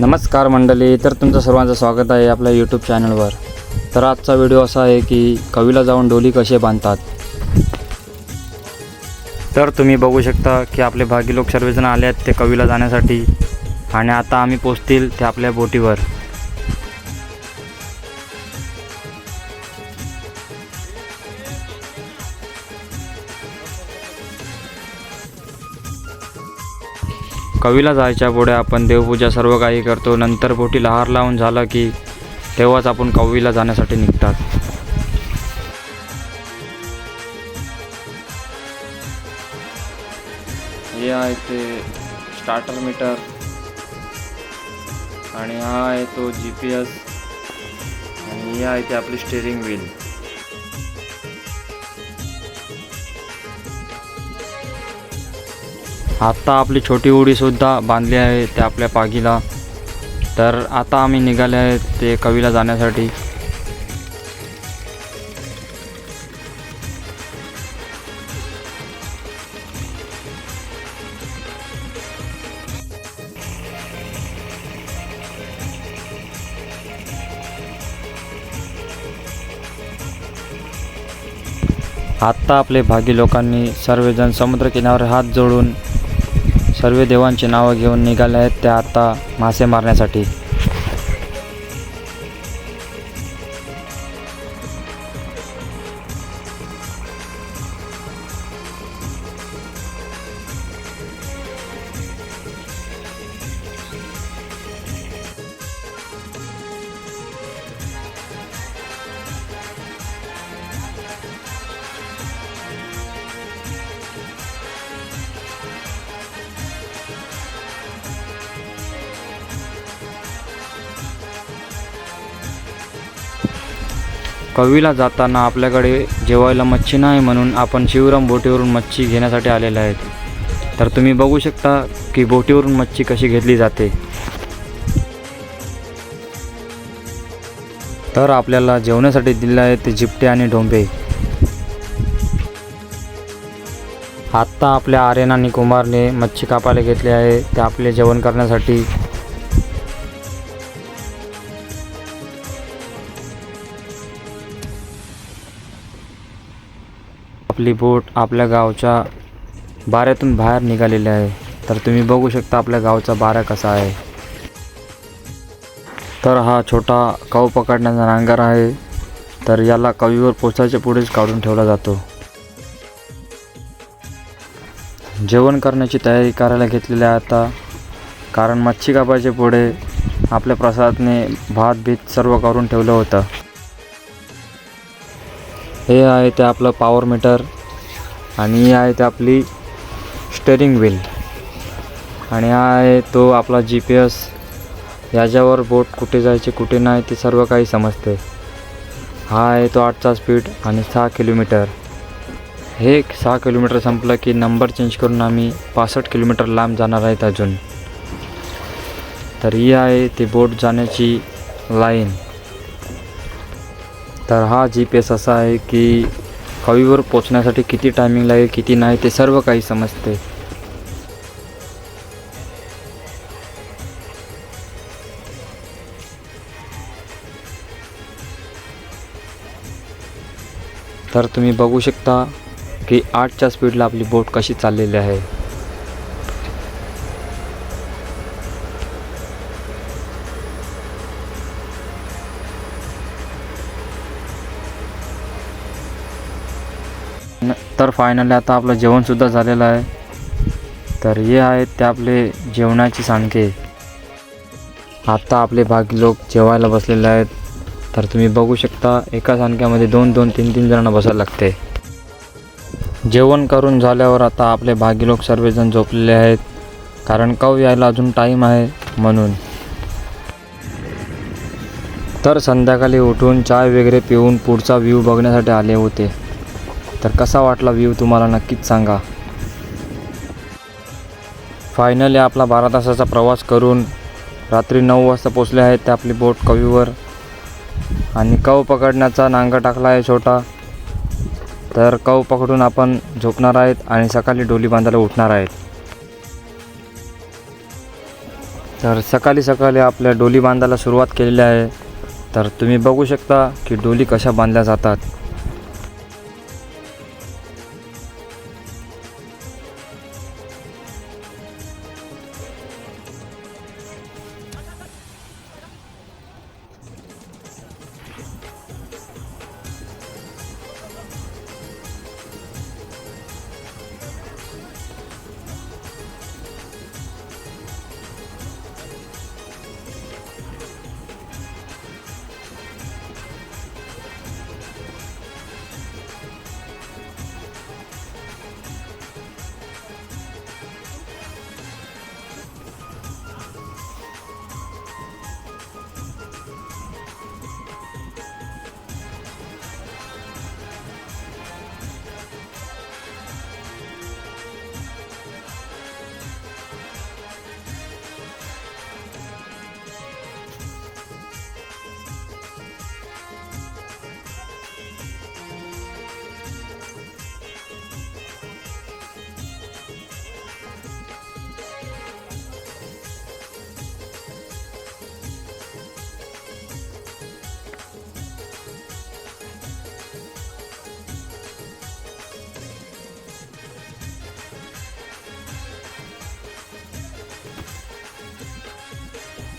नमस्कार मंडळी तर तुमचं सर्वांचं स्वागत आहे आपल्या यूट्यूब चॅनलवर तर आजचा व्हिडिओ असा आहे की कवीला जाऊन डोली कसे बांधतात. तर तुम्ही बघू शकता की आपले भागी लोक सर्वजण आले आहेत ते कवीला जाण्यासाठी. आणि आता आम्ही पोचतील ते आपल्या बोटीवर. कवीला जायच्या पुढे आपण देवपूजा सर्व काही करतो. नंतर पोटी लहार लावून झालं की तेव्हाच आपण कवीला जाण्यासाठी निघतात. हे आहे ते स्टार्टर मीटर आणि हा आहे तो जी पी एस आणि ही आहे ते आपली स्टेअरिंग व्हील आत्ता आपली छोटी उडीसुद्धा बांधली आहे त्या आपल्या पागीला. तर आता आम्ही निघाले आहेत ते कवीला जाण्यासाठी. आत्ता आपले भागी लोकांनी सर्वजण समुद्रकिनाऱ्यावर हात जोडून सर्व देवांची नावं घेऊन निघाले आहेत ते आता मासे मारण्यासाठी. कवीला जाताना आपल्याकडे जेवायला मच्छी नाही म्हणून आपण शिवराम बोटीवरून मच्छी घेण्यासाठी आलेले आहेत. तर तुम्ही बघू शकता की बोटीवरून मच्छी कशी घेतली जाते. तर आपल्याला जेवण्यासाठी दिले आहे ते जिपटे आणि डोंबे आत्ता आपल्या आर्यन आणि कुमारने मच्छी कापायला घेतली आहे. ते आपले जेवण करण्यासाठी आपली बोट आपल्या गावच्या बाऱ्यातून बाहेर निघालेली आहे. तर तुम्ही बघू शकता आपल्या गावचा बारा कसा आहे. तर हा छोटा कऊ पकडण्याचा नांगर आहे. तर याला कवीवर पोचायच्या पुढेच काढून ठेवला जातो. जेवण करण्याची तयारी करायला घेतलेली आहे आता. कारण मच्छी कापायच्या पुढे आपल्या प्रसादने भात भीत सर्व करून ठेवलं होतं. हे आहे ते आपलं पॉवर मीटर आणि ही आहे ते आपली स्टेरिंग व्हील आणि हा आहे तो आपला जी पी एस याच्यावर बोट कुठे जायचे कुठे नाही ते सर्व काही समजते. हा आहे तो आठचा स्पीड आणि सहा किलोमीटर हे सहा किलोमीटर संपलं की नंबर चेंज करून आम्ही पासष्ट किलोमीटर लांब जाणार आहेत अजून. तर ही आहे ती बोट जाण्याची लाईन तर हा जी पी एस असा आहे की हवीवर पोचण्यासाठी किती टायमिंग लागेल किती नाही ते सर्व काही समजते. तर तुम्ही बघू शकता की आठच्या स्पीडला आपली बोट कशी चाललेली आहे. तर फायनली आता आपलं जेवणसुद्धा झालेलं आहे. तर हे आहेत ते आपले जेवणाची सांडके आत्ता आपले भागी लोक जेवायला बसलेले आहेत. तर तुम्ही बघू शकता एका सांडक्यामध्ये दोन दोन तीन तीन जणांना बसायला लागते. जेवण करून झाल्यावर आता आपले भागी लोक सर्वजण झोपलेले आहेत. कारण कव यायला अजून टाईम आहे म्हणून. तर संध्याकाळी उठून चाय वगैरे पिऊन पुढचा व्ह्यू बघण्यासाठी आले होते. तर कसा वाटला व्ह्यू तुम्हाला नक्कीच सांगा. फायनली आपला बारा तासाचा प्रवास करून रात्री नऊ वाजता पोचले आहेत ते आपली बोट कवीवर. आणि कव पकडण्याचा नांग टाकला आहे छोटा. तर कव पकडून आपण झोपणार आहेत आणि सकाळी डोली बांधायला उठणार आहेत. तर सकाळी सकाळी आपल्या डोली बांधायला सुरुवात केलेली आहे. तर तुम्ही बघू शकता की डोली कशा बांधल्या जातात.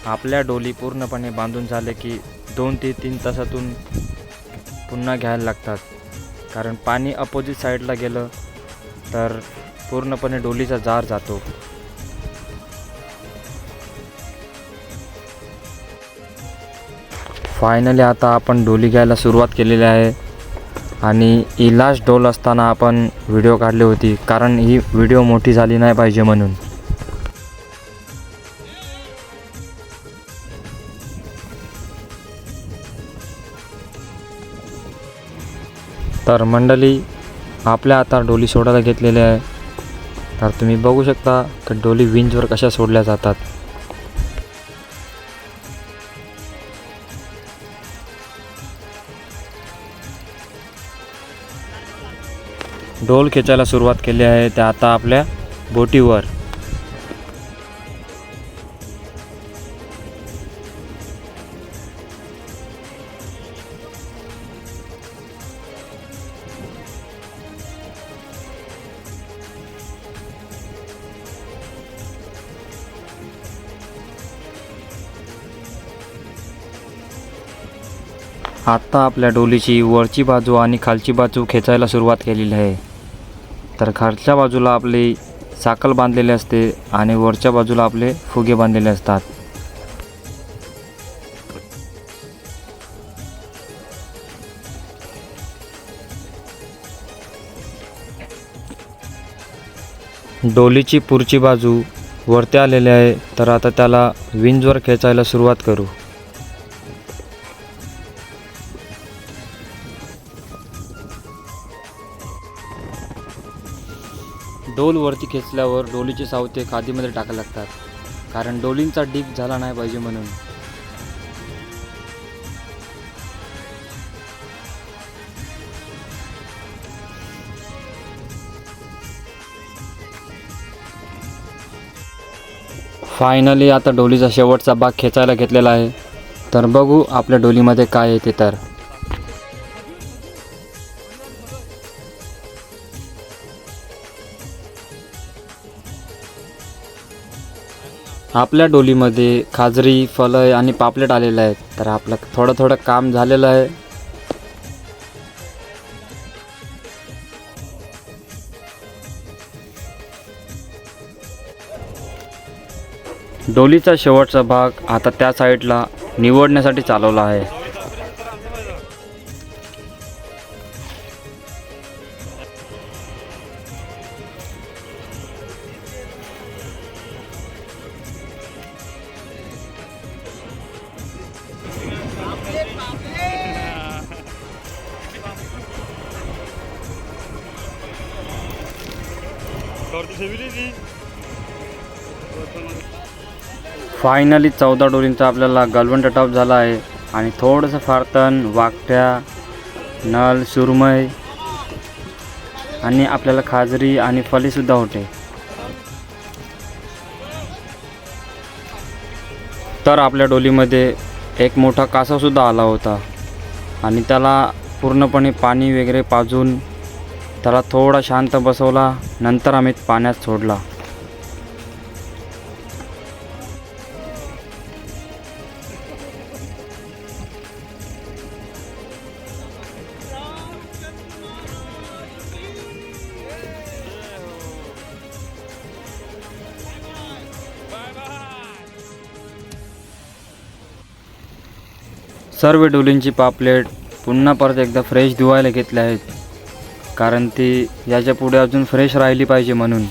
आपल्या डोली पूर्णपणे बांधून झाले की दोन ते तीन तासातून पुन्हा घ्यायला लागतात. कारण पाणी अपोजिट साईडला गेलं तर पूर्णपणे डोलीचा जार जातो. फायनली आता आपण डोली घ्यायला सुरुवात केलेली आहे. आणि ही लास्ट डोल असताना आपण व्हिडिओ काढली होती. कारण ही व्हिडिओ मोठी झाली नाही पाहिजे म्हणून. तर मंडळी आपल्या आता डोली सोडायला घेतलेली आहे. तर तुम्ही बघू शकता की डोली विंचवर कशा सोडल्या जातात. डोल खेचायला सुरुवात केली आहे त्या आता आपल्या बोटीवर. आत्ता आपल्या डोलीची वरची बाजू आणि खालची बाजू खेचायला सुरुवात केलेली आहे. तर खालच्या बाजूला आपली साकल बांधलेली असते आणि वरच्या बाजूला आपले फुगे बांधलेले असतात. डोलीची पुढची बाजू वरती आलेली आहे तर आता त्याला विंजवर खेचायला सुरुवात करू. डोल वरती खेचल्यावर डोलीचे सावते खादीमध्ये टाकायला लागतात. कारण डोलींचा डीप झाला नाही पाहिजे म्हणून. फायनली आता डोलीचा शेवटचा भाग खेचायला घेतलेला आहे. तर बघू आपल्या डोलीमध्ये काय येते तर. आपल्या डोलीमध्ये खाजरी फलय आणि पापलेट आलेलं आहे तर आपलं थोडं थोडं काम झालेलं आहे. डोलीचा शेवटचा भाग आता त्या साईडला निवडण्यासाठी चालवला आहे. फायनली चौदा डोलींचा आपल्याला गलवंट टॉप झाला आहे. आणि थोडंसं फारतन वाकट्या नल सुरमय आणि आपल्याला खाजरी आणि फलीसुद्धा होते. तर आपल्या डोलीमध्ये एक मोठा कासवसुद्धा आला होता. आणि त्याला पूर्णपणे पाणी वगैरे पाजून त्याला थोडा शांत बसवला नंतर आम्ही पाण्यात सोडला. सर्व डोलींची पापलेट पुन्हा परत एकदा फ्रेश धुवायला घेतले आहेत. कारण ती याच्यापुढे अजून फ्रेश राहिली पाहिजे म्हणून.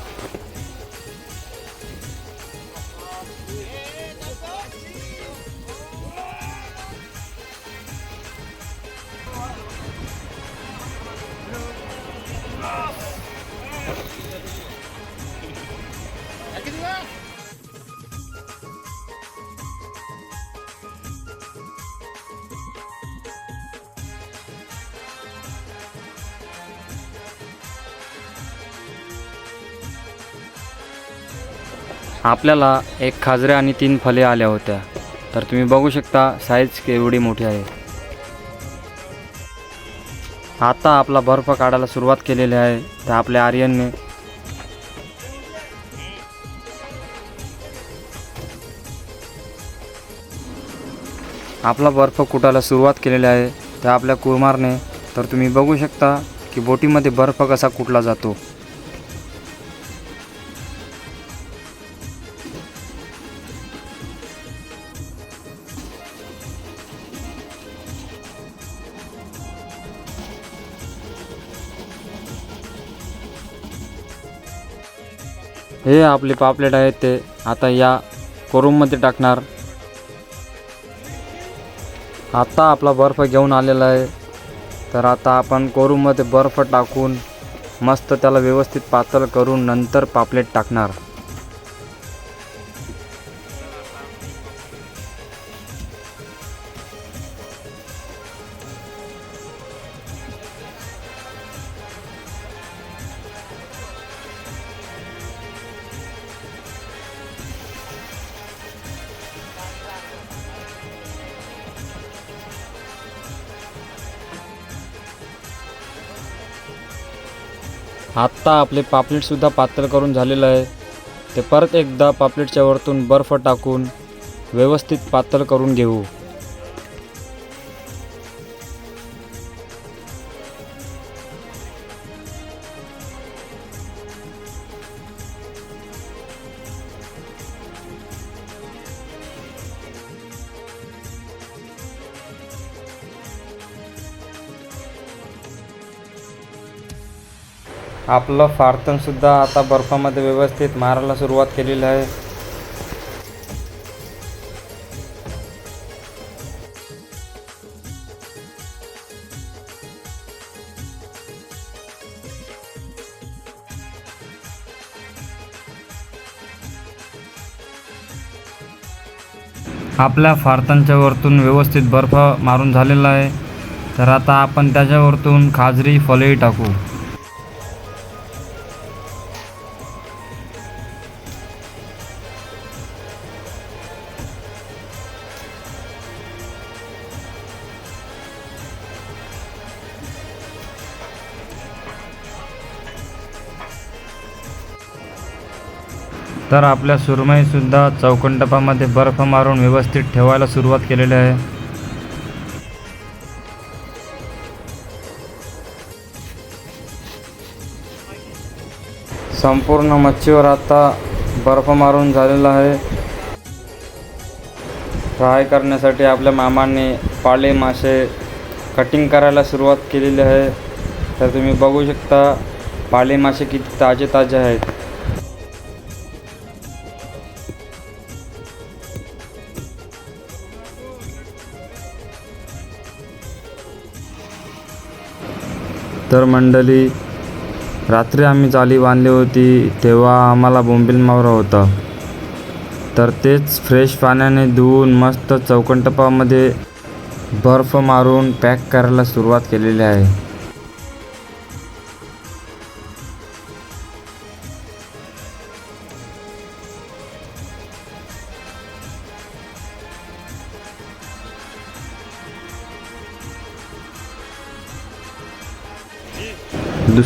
आपल्याला एक खाजरे आणि तीन फले आल्या होत्या. तर तुम्ही बघू शकता साईज केवढी मोठी आहे. आता आपला बर्फ काढायला सुरुवात केलेली आहे. तर आपल्या आर्यनने आपला बर्फ कुटायला सुरुवात केलेली आहे. त्या आपल्या कुमारने तर तुम्ही बघू शकता की बोटीमध्ये बर्फ कसा कुटला जातो. हे आपले पापलेट आहेत ते. आता या कोरूममध्ये टाकणार. आता आपला बर्फ घेऊन आलेला आहे. तर आता आपण कोरूममध्ये बर्फ टाकून मस्त त्याला व्यवस्थित पातळ करून नंतर पापलेट टाकणार. आत्ता आपले पापलेटसुद्धा पातळ करून झालेलं आहे. ते परत एकदा पापलेटच्या वरतून बर्फ टाकून व्यवस्थित पातळ करून घेऊ. आपलं फारतनसुद्धा आता बर्फामध्ये व्यवस्थित मारायला सुरुवात केलेली आहे. आपल्या फारतांच्या वरतून व्यवस्थित बर्फ मारून झालेला आहे. तर आता आपण त्याच्यावरतून खाजरी फलेही टाकू. तर आपल्या सुरमईसुद्धा चौकंटपामध्ये बर्फ मारून व्यवस्थित ठेवायला सुरुवात केलेली आहे. संपूर्ण मच्छीवर आता बर्फ मारून झालेला आहे. फ्राय करण्यासाठी आपल्या मामाने पाले मासे कटिंग करायला सुरुवात केलेली आहे. तर तुम्ही बघू शकता पाले मासे किती ताजे ताजे आहेत. तर मंडळी रात्री आम्ही जाळी बांधली होती तेव्हा आम्हाला बोंबील मावरा होता. तर तेच फ्रेश पाण्याने धुवून मस्त चौकंटपामध्ये बर्फ मारून पॅक करायला सुरुवात केलेली आहे.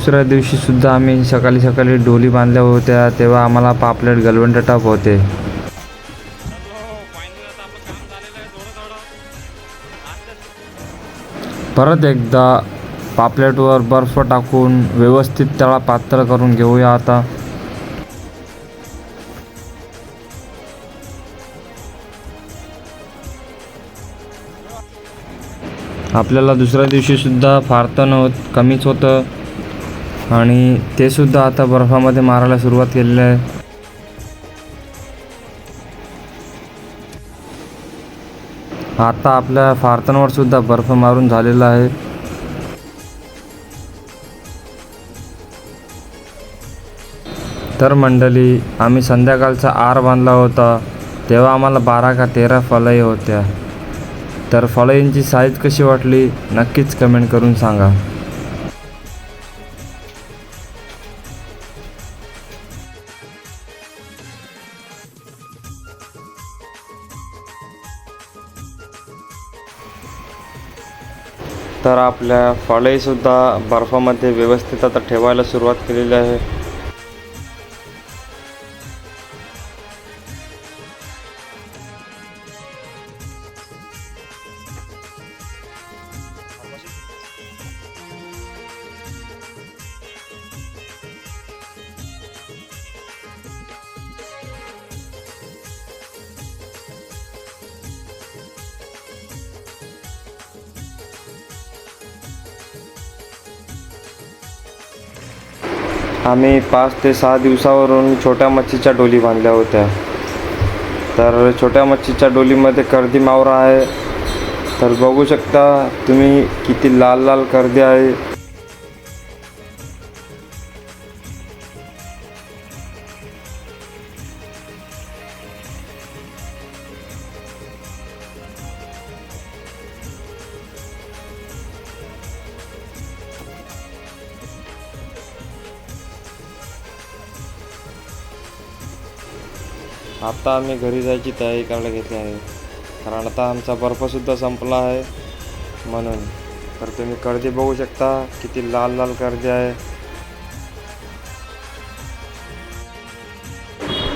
दुसऱ्या दिवशीसुद्धा आम्ही सकाळी सकाळी डोली बांधल्या होत्या तेव्हा आम्हाला पापलेट गलवंड टप होते. परत एकदा पापलेटवर बर्फ टाकून व्यवस्थित त्याला पातळ करून घेऊया आता. आपल्याला दुसऱ्या दिवशीसुद्धा फार तर नव्हत कमीच होतं. आणि ते सुद्धा आता बर्फामध्ये मारायला सुरुवात केलेली आहे. आता आपल्या फारतांवर सुद्धा बर्फ मारून झालेला आहे. तर मंडळी आम्ही संध्याकाळचा आर बांधला होता तेव्हा आम्हाला बारा का तेरा फलई होत्या. तर फलईंची साईज कशी वाटली नक्कीच कमेंट करून सांगा. तर आपल्या फळईसुद्धा बर्फामध्ये व्यवस्थित आता ठेवायला सुरुवात केलेली आहे. आम्ही पाच ते सहा दिवसावरून छोट्या मच्छीच्या डोली बांधल्या होत्या. तर छोट्या मच्छीच्या डोलीमध्ये कर्दी मावरा आहे. तर बघू शकता तुम्ही किती लाल लाल कर्दी आहे. आता आम्ही घरी जायची तयारी करायला घेतली आहे. कारण आता आमचा बर्फसुद्धा संपला आहे. म्हणून तर तुम्ही कर्दी बघू शकता किती लाल लाल कर्दी आहे.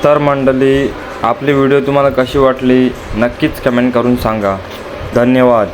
तर मंडळी आपली व्हिडिओ तुम्हाला कशी वाटली नक्कीच कमेंट करून सांगा. धन्यवाद.